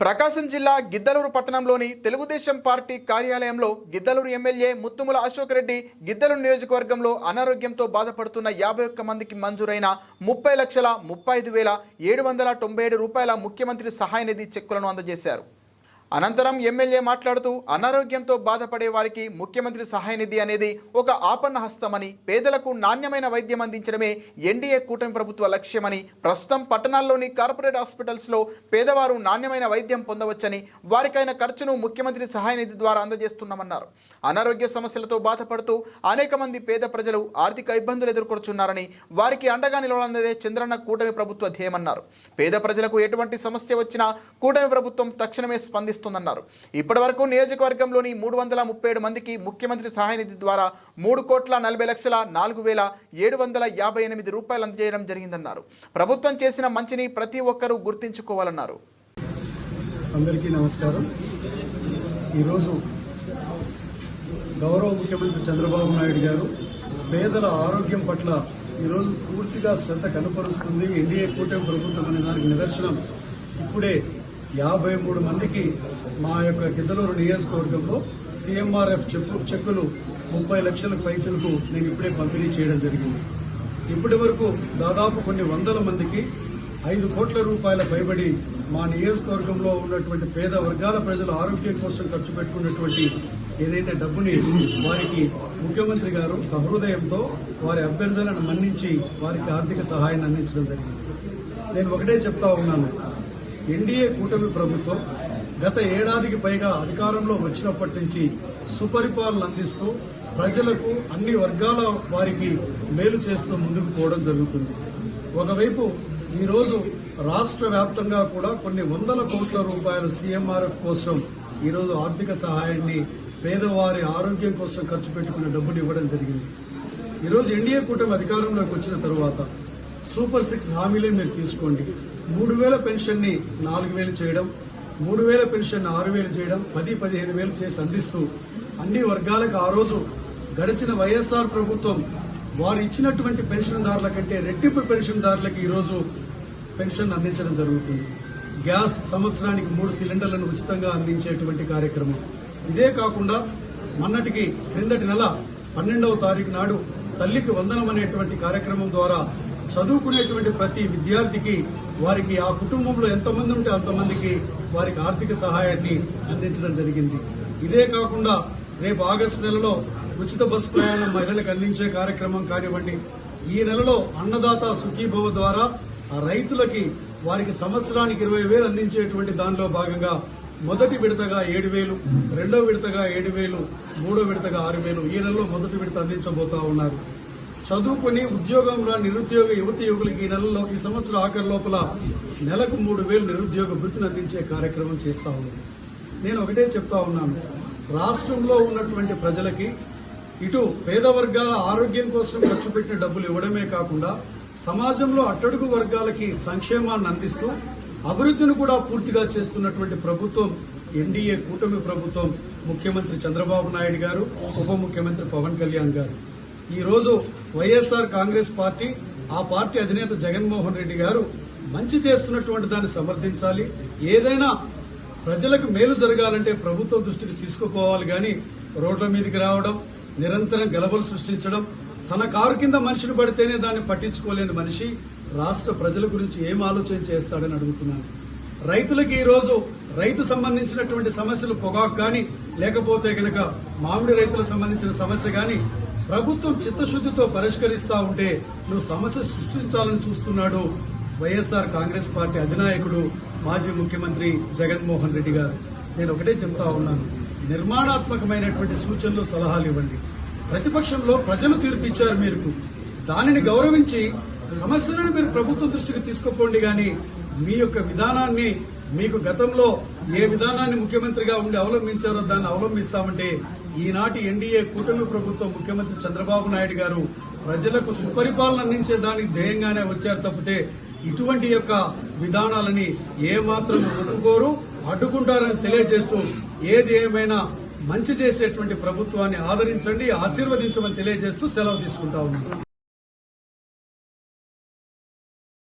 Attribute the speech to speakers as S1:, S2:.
S1: ప్రకాశం జిల్లా గిద్దలూరు పట్టణంలోని తెలుగుదేశం పార్టీ కార్యాలయంలో గిద్దలూరు ఎమ్మెల్యే ముత్తుముల అశోక్ రెడ్డి గిద్దలూరు నియోజకవర్గంలో అనారోగ్యంతో బాధపడుతున్న యాభై ఒక్క మందికి మంజూరైన ముప్పై లక్షల ముప్పై ఐదు వేల ఏడు వందల తొంభై ఏడు రూపాయల ముఖ్యమంత్రి సహాయ నిధి చెక్కులను అందజేశారు. అనంతరం ఎమ్మెల్యే మాట్లాడుతూ అనారోగ్యంతో బాధపడే వారికి ముఖ్యమంత్రి సహాయ నిధి అనేది ఒక ఆపన్న హస్తమని పేదలకు నాణ్యమైన వైద్యం అందించడమే ఎన్డీఏ కూటమి ప్రభుత్వ లక్ష్యమని ప్రస్తుతం పట్టణాల్లోని కార్పొరేట్ హాస్పిటల్స్లో పేదవారు నాణ్యమైన వైద్యం పొందవచ్చని వారికైన ఖర్చును ముఖ్యమంత్రి సహాయ నిధి ద్వారా అందజేస్తున్నామన్నారు. అనారోగ్య సమస్యలతో బాధపడుతూ అనేక మంది పేద ప్రజలు ఆర్థిక ఇబ్బందులు ఎదుర్కొంటున్నారని వారికి అండగా నిలవాలన్నదే చంద్రన్న కూటమి ప్రభుత్వ ధ్యేయమన్నారు. పేద ప్రజలకు ఎటువంటి సమస్య వచ్చినా కూటమి ప్రభుత్వం తక్షణమే స్పందిస్తుందన్నారు ఇప్పటి వరకు నియోజకవర్గంలోని మూడు వందల ముప్పై ఏడు మందికి ముఖ్యమంత్రి సహాయ నిధి ద్వారా మూడు కోట్ల నలభై లక్షల నాలుగు వేల ఏడు వందల యాభై ఎనిమిది రూపాయలు అందజేయడం జరిగిందన్నారు. ప్రభుత్వం చేసిన మంచిని ప్రతి ఒక్కరూ గుర్తించుకోవాలన్నారు.
S2: అందరికీ నమస్కారం. ఈరోజు గౌరవ ముఖ్యమంత్రి చంద్రబాబు నాయుడు గారు పేదల ఆరోగ్యం పట్ల ఈరోజు పూర్తిగా శ్రద్ధ కనపరుస్తుంది. ఎన్డీఏ కూటమి ప్రభుత్వం అనే దానికి నిదర్శనం. ఇప్పుడే యాభై మూడు మందికి మా యొక్క గిద్దలూరు నియోజకవర్గంలో సీఎంఆర్ఎఫ్ చెక్కు చెక్కులు ముప్పై లక్షల పైచలకు నేను ఇప్పుడే పంపిణీ చేయడం జరిగింది. ఇప్పటి వరకు దాదాపు కొన్ని వందల మందికి ఐదు కోట్ల రూపాయల పైబడి మా నియోజకవర్గంలో ఉన్నటువంటి పేద వర్గాల ప్రజల ఆరోగ్యం కోసం ఖర్చు పెట్టుకున్నటువంటి ఏదైతే డబ్బుని వారికి ముఖ్యమంత్రి గారు సహృదయంతో వారి అభ్యర్థులను మన్నించి వారికి ఆర్థిక సహాయాన్ని అందించడం జరిగింది. నేను ఒకటే చెప్తా ఉన్నాను. ఎన్డీఏ కూటమి ప్రభుత్వం గత ఏడాదికి పైగా అధికారంలో వచ్చినప్పటి నుంచి సుపరిపాలన అందిస్తూ ప్రజలకు అన్ని వర్గాల వారికి మేలు చేస్తూ ముందుకు పోవడం జరుగుతుంది. ఒకవైపు ఈరోజు రాష్ట్ర వ్యాప్తంగా కూడా కొన్ని వందల కోట్ల రూపాయల సీఎంఆర్ఎఫ్ కోసం ఈరోజు ఆర్థిక సహాయాన్ని పేదవారి ఆరోగ్యం కోసం ఖర్చు పెట్టుకున్న డబ్బులు ఇవ్వడం జరిగింది. ఈరోజు ఎన్డీఏ కూటమి అధికారంలోకి వచ్చిన తరువాత సూపర్ సిక్స్ హామీలే మీరు తీసుకోండి. మూడు వేల పెన్షన్ని నాలుగు వేలు చేయడం మూడు వేల పెన్షన్ ఆరు వేలు చేయడం పది పదిహేను వేలు చేసి అందిస్తూ అన్ని వర్గాలకు ఆ రోజు గడిచిన వైఎస్ఆర్ ప్రభుత్వం వారు ఇచ్చినటువంటి పెన్షన్దారుల కంటే రెట్టింపు పెన్షన్దారులకు ఈరోజు పెన్షన్ అందించడం జరుగుతుంది. గ్యాస్ సంవత్సరానికి మూడు సిలిండర్లను ఉచితంగా అందించేటువంటి కార్యక్రమం. ఇదే కాకుండా మొన్నటికి క్రిందటి నెల పన్నెండవ తారీఖు నాడు తల్లికి వందనం అనేటువంటి కార్యక్రమం ద్వారా చదువుకునేటువంటి ప్రతి విద్యార్థికి వారికి ఆ కుటుంబంలో ఎంతమంది ఉంటే అంతమందికి వారికి ఆర్థిక సహాయాన్ని అందించడం జరిగింది. ఇదే కాకుండా రేపు ఆగస్టు నెలలో ఉచిత బస్సు ప్రయాణం మహిళలకు అందించే కార్యక్రమం కానివ్వండి ఈ నెలలో అన్నదాత సుఖీభవ ద్వారా రైతులకి వారికి సంవత్సరానికి ఇరవై వేలు అందించేటువంటి దానిలో భాగంగా మొదటి విడతగా ఏడు వేలు రెండో విడతగా ఏడు వేలు మూడో విడతగా ఆరు వేలు ఈ నెలలో మొదటి విడత అందించబోతా ఉన్నారు. చదువుకుని ఉద్యోగంలో నిరుద్యోగ యువతి యువకులకి ఈ నెలలో ఈ సంవత్సరం ఆఖరి లోపల నెలకు మూడు వేలు నిరుద్యోగ వృత్తిని అందించే కార్యక్రమం చేస్తా ఉంది నేను ఒకటే చెప్తా ఉన్నాను. రాష్ట్రంలో ఉన్నటువంటి ప్రజలకి ఇటు పేద వర్గాల ఆరోగ్యం కోసం ఖర్చు పెట్టిన డబ్బులు ఇవ్వడమే కాకుండా సమాజంలో అట్టడుగు వర్గాలకి సంక్షేమాన్ని అందిస్తూ అభివృద్ధిని కూడా పూర్తిగా చేస్తున్నటువంటి ప్రభుత్వం ఎన్డీఏ కూటమి ప్రభుత్వం ముఖ్యమంత్రి చంద్రబాబు నాయుడు గారు ఉప ముఖ్యమంత్రి పవన్ కళ్యాణ్ గారు. ఈ రోజు వైఎస్ఆర్ కాంగ్రెస్ పార్టీ ఆ పార్టీ అధినేత జగన్మోహన్ రెడ్డి గారు మంచి చేస్తున్నటువంటి దాన్ని సమర్థించాలి. ఏదైనా ప్రజలకు మేలు జరగాలంటే ప్రభుత్వం దృష్టికి తీసుకుపోవాలి కానీ రోడ్ల మీదకి రావడం నిరంతరం గలబలు సృష్టించడం తన కారు కింద మనిషిని పడితేనే దాన్ని పట్టించుకోలేని మనిషి రాష్ట్ర ప్రజల గురించి ఏం ఆలోచన చేస్తాడని అడుగుతున్నాను. రైతులకి ఈరోజు రైతు సంబంధించినటువంటి సమస్యలు పొగాకు కానీ లేకపోతే గనక మామిడి రైతులకు సంబంధించిన సమస్య కానీ ప్రభుత్వం చిత్తశుద్దితో పరిష్కరిస్తా ఉంటే నువ్వు సమస్య సృష్టించాలని చూస్తున్నాడు వైఎస్ఆర్ కాంగ్రెస్ పార్టీ అధినాయకుడు మాజీ ముఖ్యమంత్రి జగన్మోహన్ రెడ్డి గారు. నేను ఒకటే చెప్తా ఉన్నాను. నిర్మాణాత్మకమైనటువంటి సూచనలు సలహాలు ఇవ్వండి. ప్రతిపక్షంలో ప్రజలు తీర్పిచ్చారు మీరు. దానిని గౌరవించి సమస్యలను మీరు ప్రభుత్వం దృష్టికి తీసుకుపోండి కానీ మీ యొక్క విధానాన్ని మీకు గతంలో ఏ విధానాన్ని ముఖ్యమంత్రిగా ఉండి అవలంబించారో దాన్ని అవలంబిస్తామంటే ఈనాటి ఎన్డీఏ కూటమి ప్రభుత్వం ముఖ్యమంత్రి చంద్రబాబు నాయుడు గారు ప్రజలకు సుపరిపాలన అందించే దానికి ధ్యేయంగానే వచ్చారు తప్పితే ఇటువంటి యొక్క విధానాలని ఏమాత్రం ఒప్పుకోరు అడ్డుకుంటారని తెలియజేస్తూ ఏది ఏమైనా మంచి చేసేటువంటి ప్రభుత్వాన్ని ఆదరించండి ఆశీర్వదించమని తెలియజేస్తూ సెలవు తీసుకుంటా ఉన్నాను